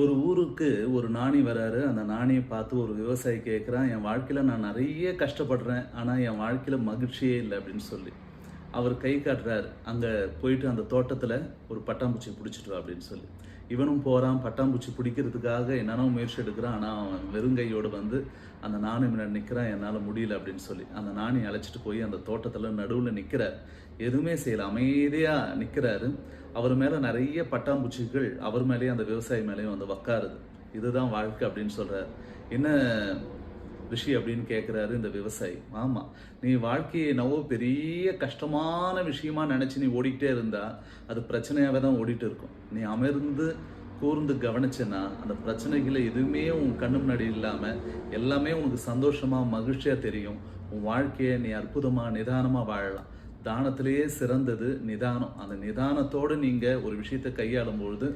ஒரு ஊருக்கு ஒரு நாணி வராரு. அந்த நாணியை பார்த்து ஒரு விவசாயி கேட்குறான் என் வாழ்க்கையில் நான் நிறைய கஷ்டப்படுறேன். ஆனால் என் வாழ்க்கையில் மகிழ்ச்சியே இல்லை அப்படின்னு சொல்லி. அவர் கை காட்டுறார் அங்கே போயிட்டு அந்த தோட்டத்தில் ஒரு பட்டாம்பூச்சி பிடிச்சிட்டு வா அப்படின்னு சொல்லி. இவனும் போகிறான் பட்டாம்பூச்சி பிடிக்கிறதுக்காக என்னென்னோ முயற்சி எடுக்கிறான். ஆனால் அவன் வெறுங்கையோடு வந்து அந்த நாணி முன்னாடி நிற்கிறான் என்னால் முடியல அப்படின்னு சொல்லி. அந்த நாணி அழைச்சிட்டு போய் அந்த தோட்டத்தில் நடுவில் நிற்கிறார் எதுவுமே செய்யல அமைதியாக நிற்கிறாரு அவர் மேலே நிறைய பட்டாம்பூச்சிகள் அவர் மேலேயும் அந்த விவசாயி மேலேயும் வந்து உக்காருது இதுதான் வாழ்க்கை அப்படின்னு சொல்கிறார் என்ன ரிஷி அப்படின்னு கேட்குறாரு இந்த விவசாயி. ஆமாம் நீ வாழ்க்கையை நவோ பெரிய கஷ்டமான விஷயமா நினச்சி நீ ஓடிக்கிட்டே இருந்தால் அது பிரச்சனையாகவே தான் ஓடிட்டு இருக்கும். நீ அமர்ந்து கூர்ந்து கவனிச்சேன்னா அந்த பிரச்சனைகளை எதுவுமே உன் கண்ணு முன்னாடி இல்லாமல் எல்லாமே உனக்கு சந்தோஷமாக மகிழ்ச்சியாக தெரியும். உன் வாழ்க்கையை நீ அற்புதமாக நிதானமாக வாழலாம். தானத்திலேயே சிறந்தது நிதானம். அந்த நிதானத்தோடு நீங்கள் ஒரு விஷயத்தை கையாளும் பொழுது